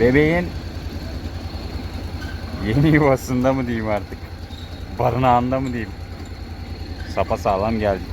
Bebeğin yeni yuvasında mı diyeyim artık? Barınağında mı diyeyim? Sapa sağlam geldik.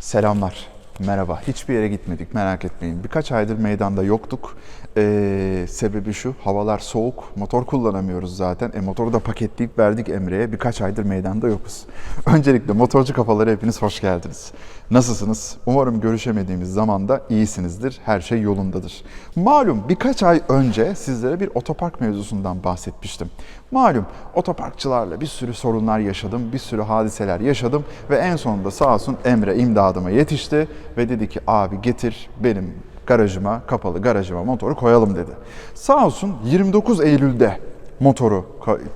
Selamlar. Merhaba. Hiçbir yere gitmedik merak etmeyin. Birkaç aydır meydanda yoktuk. Ee, sebebi şu, havalar soğuk, motor kullanamıyoruz zaten. E, motoru da paketleyip verdik Emre'ye. Birkaç aydır meydanda yokuz. Öncelikle motorcu kafaları hepiniz hoş geldiniz. Nasılsınız? Umarım görüşemediğimiz zaman da iyisinizdir. Her şey yolundadır. Malum birkaç ay önce sizlere bir otopark mevzusundan bahsetmiştim. Malum otoparkçılarla bir sürü sorunlar yaşadım, bir sürü hadiseler yaşadım ve en sonunda sağ olsun Emre imdadıma yetişti ve dedi ki abi getir benim garajıma, kapalı garajıma motoru koyalım dedi. Sağ olsun 29 Eylül'de motoru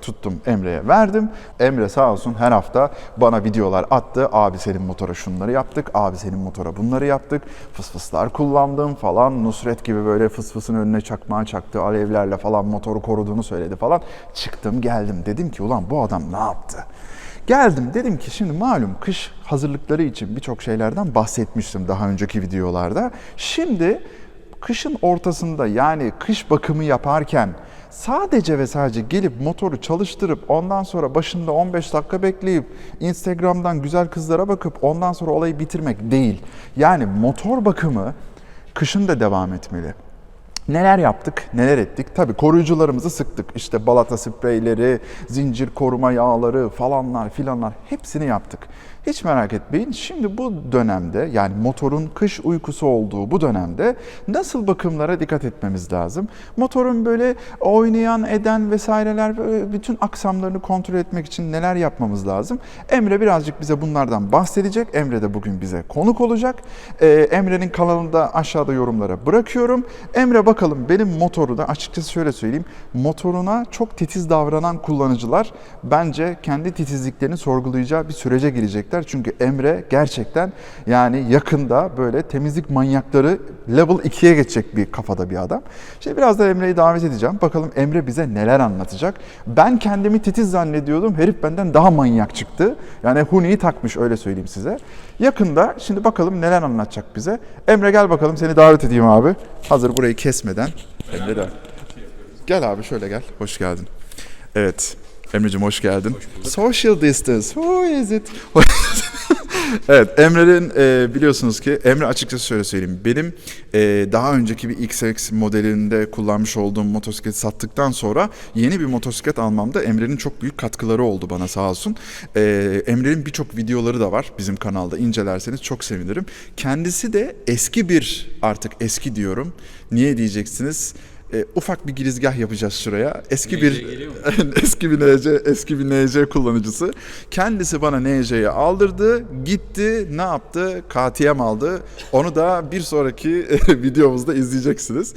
tuttum Emre'ye verdim. Emre sağ olsun her hafta bana videolar attı. Abi senin motora şunları yaptık, abi senin motora bunları yaptık. Fısfıslar kullandım falan. Nusret gibi böyle fısfısın önüne çakmağı çaktı. Alevlerle falan motoru koruduğunu söyledi falan. Çıktım geldim dedim ki ulan bu adam ne yaptı? Geldim dedim ki şimdi malum kış hazırlıkları için birçok şeylerden bahsetmiştim daha önceki videolarda. Şimdi kışın ortasında yani kış bakımı yaparken sadece ve sadece gelip motoru çalıştırıp ondan sonra başında 15 dakika bekleyip Instagram'dan güzel kızlara bakıp ondan sonra olayı bitirmek değil. Yani motor bakımı kışın da devam etmeli. Neler yaptık, neler ettik? Tabii koruyucularımızı sıktık. İşte balata spreyleri, zincir koruma yağları falanlar filanlar hepsini yaptık. Hiç merak etmeyin. Şimdi bu dönemde yani motorun kış uykusu olduğu bu dönemde nasıl bakımlara dikkat etmemiz lazım? Motorun böyle oynayan, eden vesaireler bütün aksamlarını kontrol etmek için neler yapmamız lazım? Emre birazcık bize bunlardan bahsedecek. Emre de bugün bize konuk olacak. Ee, Emre'nin kanalını da aşağıda yorumlara bırakıyorum. Emre bakalım benim motoru da açıkçası şöyle söyleyeyim. Motoruna çok titiz davranan kullanıcılar bence kendi titizliklerini sorgulayacağı bir sürece girecekler. Çünkü Emre gerçekten yani yakında böyle temizlik manyakları level 2'ye geçecek bir kafada bir adam. Şimdi biraz da Emre'yi davet edeceğim. Bakalım Emre bize neler anlatacak. Ben kendimi titiz zannediyordum. Herif benden daha manyak çıktı. Yani Huni'yi takmış öyle söyleyeyim size. Yakında şimdi bakalım neler anlatacak bize. Emre gel bakalım seni davet edeyim abi. Hazır burayı kesmeden. Emre de. Gel abi şöyle gel. Hoş geldin. Evet. Emre'cim hoş geldin. Social distance. Who is it? evet Emre'nin e, biliyorsunuz ki Emre açıkçası şöyle söyleyeyim. Benim e, daha önceki bir XX modelinde kullanmış olduğum motosikleti sattıktan sonra yeni bir motosiklet almamda Emre'nin çok büyük katkıları oldu bana sağ olsun. E, Emre'nin birçok videoları da var bizim kanalda incelerseniz çok sevinirim. Kendisi de eski bir artık eski diyorum. Niye diyeceksiniz? E, ufak bir girizgah yapacağız şuraya. Eski bir eski bir NC, eski bir NC kullanıcısı. Kendisi bana NC'yi aldırdı, gitti, ne yaptı? KTM aldı. Onu da bir sonraki videomuzda izleyeceksiniz.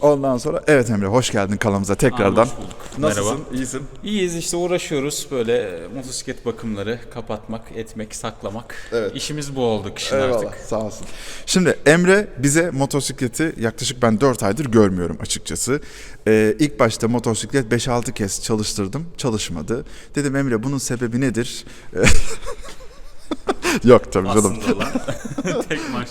Ondan sonra evet Emre hoş geldin kanalımıza tekrardan. hoş bulduk. Nasılsın? Merhaba. İyisin. İyiyiz işte uğraşıyoruz böyle e, motosiklet bakımları kapatmak, etmek, saklamak. Evet. İşimiz bu oldu kışın Eyvallah artık. sağ olsun. Şimdi Emre bize motosikleti yaklaşık ben 4 aydır görmüyorum açıkçası. Ee, ilk başta motosiklet 5-6 kez çalıştırdım. Çalışmadı. Dedim Emre bunun sebebi nedir? Yok tabii canım. Aslında olan.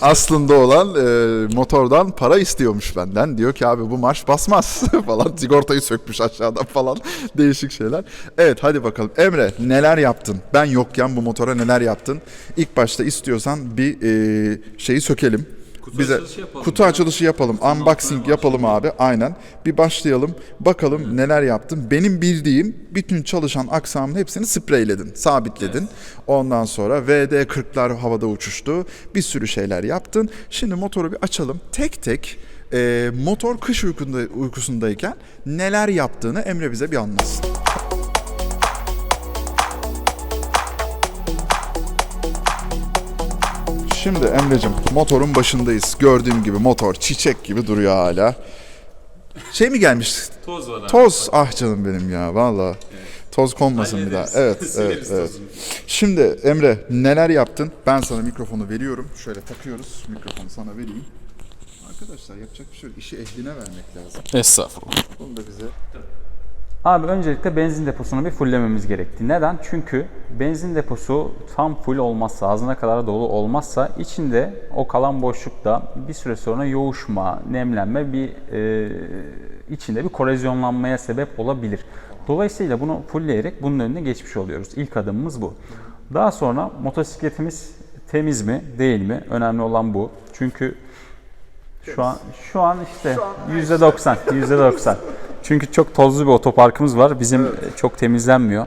Aslında olan e, motordan para istiyormuş benden. Diyor ki abi bu marş basmaz falan. Sigortayı sökmüş aşağıdan falan. Değişik şeyler. Evet hadi bakalım. Emre neler yaptın? Ben yokken bu motora neler yaptın? İlk başta istiyorsan bir e, şeyi sökelim. Kutu Bize açılışı yapalım kutu açılışı yapalım. Unboxing yapalım abi. Aynen. Bir başlayalım. Bakalım neler yaptın. Benim bildiğim bütün çalışan aksamın hepsini spreyledin, sabitledin. Ondan sonra VD40'lar havada uçuştu. Bir sürü şeyler yaptın. Şimdi motoru bir açalım. Tek tek e, motor kış uykunda, uykusundayken neler yaptığını Emre bize bir anlatsın. Şimdi Emre'cim motorun başındayız. Gördüğüm gibi motor çiçek gibi duruyor hala. Şey mi gelmiş? Toz var abi. Toz. Ah canım benim ya valla. Toz konmasın bir daha. Hallederiz. Evet, evet, Sileriz evet. tozunu. Şimdi Emre neler yaptın? Ben sana mikrofonu veriyorum. Şöyle takıyoruz. Mikrofonu sana vereyim. Arkadaşlar yapacak bir şey yok. İşi ehline vermek lazım. Estağfurullah. Bunu da bize Abi öncelikle benzin deposunu bir fullememiz gerekti. Neden? Çünkü benzin deposu tam full olmazsa, ağzına kadar dolu olmazsa içinde o kalan boşlukta bir süre sonra yoğuşma, nemlenme bir e, içinde bir korozyonlanmaya sebep olabilir. Dolayısıyla bunu fullleyerek bunun önüne geçmiş oluyoruz. İlk adımımız bu. Daha sonra motosikletimiz temiz mi, değil mi? Önemli olan bu. Çünkü şu an şu an işte yüzde 90, yüzde 90. Çünkü çok tozlu bir otoparkımız var. Bizim çok temizlenmiyor.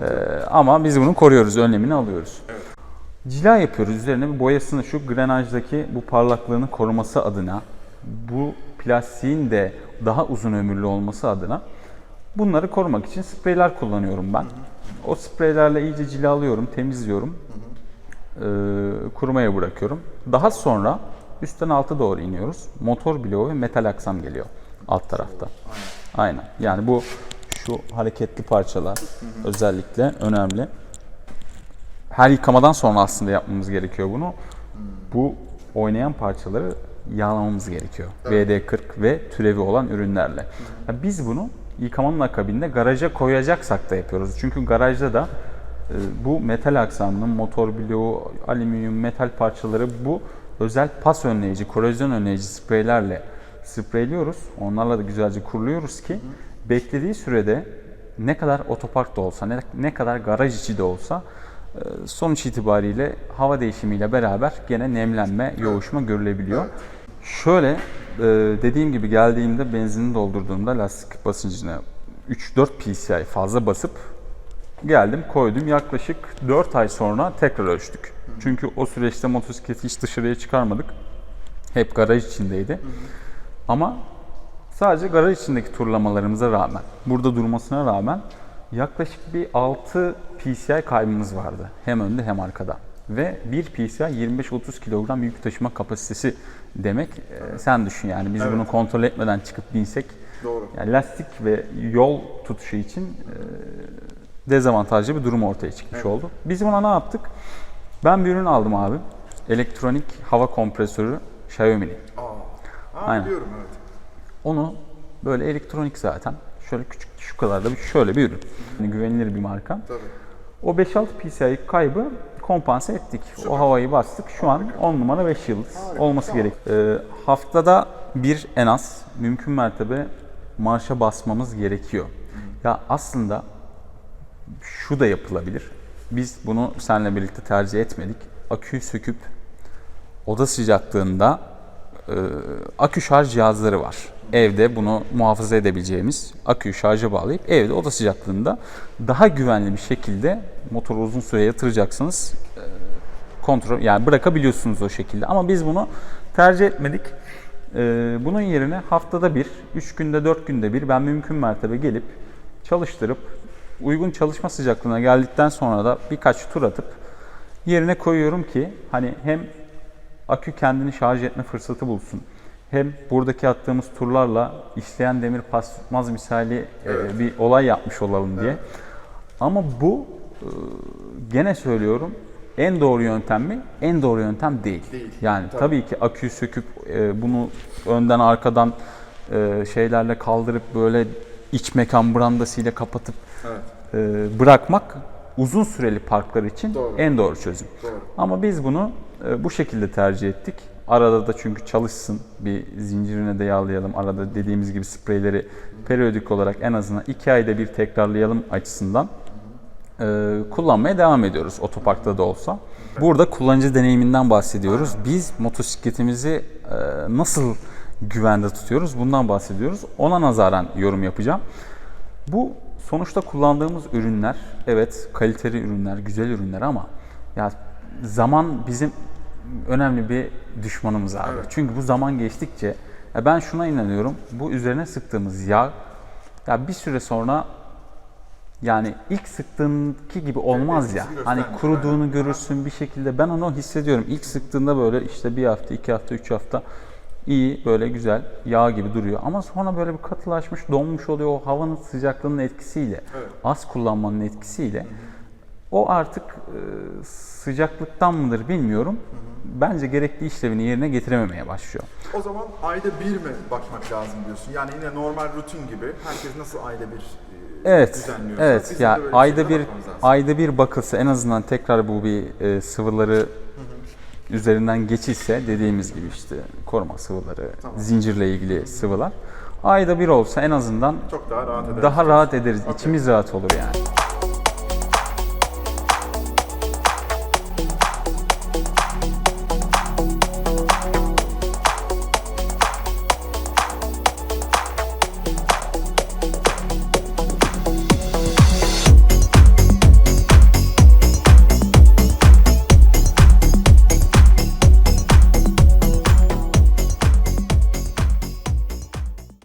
Ee, ama biz bunu koruyoruz, önlemini alıyoruz. Cila yapıyoruz. Üzerine bir boyasını şu grenajdaki bu parlaklığını koruması adına, bu plastiğin de daha uzun ömürlü olması adına bunları korumak için spreyler kullanıyorum ben. O spreylerle iyice cilalıyorum, temizliyorum e, kurumaya bırakıyorum. Daha sonra üstten alta doğru iniyoruz. Motor bloğu ve metal aksam geliyor alt tarafta. Aynen. Yani bu şu hareketli parçalar özellikle önemli. Her yıkamadan sonra aslında yapmamız gerekiyor bunu. Bu oynayan parçaları yağlamamız gerekiyor. VD40 ve türevi olan ürünlerle. Ya biz bunu yıkamanın akabinde garaja koyacaksak da yapıyoruz. Çünkü garajda da e, bu metal aksamlı motor bloğu, alüminyum, metal parçaları bu özel pas önleyici, korozyon önleyici spreylerle spreyliyoruz. Onlarla da güzelce kuruluyoruz ki beklediği sürede ne kadar otoparkta olsa, ne, ne kadar garaj içi de olsa e, sonuç itibariyle hava değişimiyle beraber gene nemlenme, yoğuşma görülebiliyor. Şöyle e, dediğim gibi geldiğimde benzinini doldurduğumda lastik basıncına 3-4 psi fazla basıp geldim koydum. Yaklaşık 4 ay sonra tekrar ölçtük. Çünkü o süreçte motosikleti hiç dışarıya çıkarmadık. Hep garaj içindeydi. Ama sadece garaj içindeki turlamalarımıza rağmen, burada durmasına rağmen yaklaşık bir 6 PCI kaybımız vardı. Hem önde hem arkada. Ve 1 PCI 25-30 kilogram yük taşıma kapasitesi demek. Ee, sen düşün yani biz bunu kontrol etmeden çıkıp binsek Doğru. yani lastik ve yol tutuşu için e, dezavantajlı bir durum ortaya çıkmış oldu. Biz buna ne yaptık? Ben bir ürün aldım abi. Elektronik hava kompresörü Xiaomi'nin. Aa, Aynen. biliyorum evet. Onu böyle elektronik zaten. Şöyle küçük şu kadar da bir şöyle bir ürün. Yani güvenilir bir marka. Tabii. O 5-6 PCI kaybı kompanse ettik. O havayı bastık. Şu an 10 numara 5 yıldız olması gerek. Ee, haftada bir en az mümkün mertebe marşa basmamız gerekiyor. Ya aslında şu da yapılabilir. Biz bunu seninle birlikte tercih etmedik. Aküyü söküp oda sıcaklığında akü şarj cihazları var. Evde bunu muhafaza edebileceğimiz aküyü şarja bağlayıp evde oda sıcaklığında daha güvenli bir şekilde motoru uzun süre yatıracaksınız. E, kontrol yani bırakabiliyorsunuz o şekilde. Ama biz bunu tercih etmedik. E, bunun yerine haftada bir, 3 günde 4 günde bir ben mümkün mertebe gelip çalıştırıp uygun çalışma sıcaklığına geldikten sonra da birkaç tur atıp yerine koyuyorum ki hani hem akü kendini şarj etme fırsatı bulsun. Hem buradaki attığımız turlarla işleyen demir pas tutmaz misali e, bir olay yapmış olalım diye. Ama bu e, gene söylüyorum en doğru yöntem mi? En doğru yöntem değil. Değil, Yani tabii. ki aküyü söküp e, bunu önden arkadan şeylerle kaldırıp böyle iç mekan brandasıyla kapatıp Evet. bırakmak uzun süreli parklar için Doğru. en doğru çözüm. Doğru. Ama biz bunu e, bu şekilde tercih ettik. Arada da çünkü çalışsın bir zincirine de yağlayalım. Arada dediğimiz gibi spreyleri periyodik olarak en azından 2 ayda bir tekrarlayalım açısından e, kullanmaya devam ediyoruz otoparkta da olsa. Burada kullanıcı deneyiminden bahsediyoruz. Biz motosikletimizi e, nasıl güvende tutuyoruz bundan bahsediyoruz. Ona nazaran yorum yapacağım. Bu sonuçta kullandığımız ürünler evet kaliteli ürünler, güzel ürünler ama ya zaman bizim önemli bir düşmanımız abi. Çünkü bu zaman geçtikçe ya ben şuna inanıyorum. Bu üzerine sıktığımız yağ ya bir süre sonra yani ilk sıktığınki gibi olmaz ya. Hani kuruduğunu görürsün bir şekilde. Ben onu hissediyorum. İlk sıktığında böyle işte bir hafta, iki hafta, üç hafta iyi böyle güzel yağ gibi duruyor. Ama sonra böyle bir katılaşmış, donmuş oluyor o havanın sıcaklığının etkisiyle, az kullanmanın etkisiyle. O artık e, sıcaklıktan mıdır bilmiyorum. Bence gerekli işlevini yerine getirememeye başlıyor. O zaman ayda bir mi bakmak lazım diyorsun? Yani yine normal rutin gibi herkes nasıl ayda bir e, Evet, evet. Ya ayda bir ayda bir bakılsa en azından tekrar bu bir e, sıvıları üzerinden geçilse dediğimiz gibi işte koruma sıvıları, zincirle ilgili sıvılar ayda bir olsa en azından Çok daha rahat eder. daha rahat ederiz. içimiz rahat olur yani.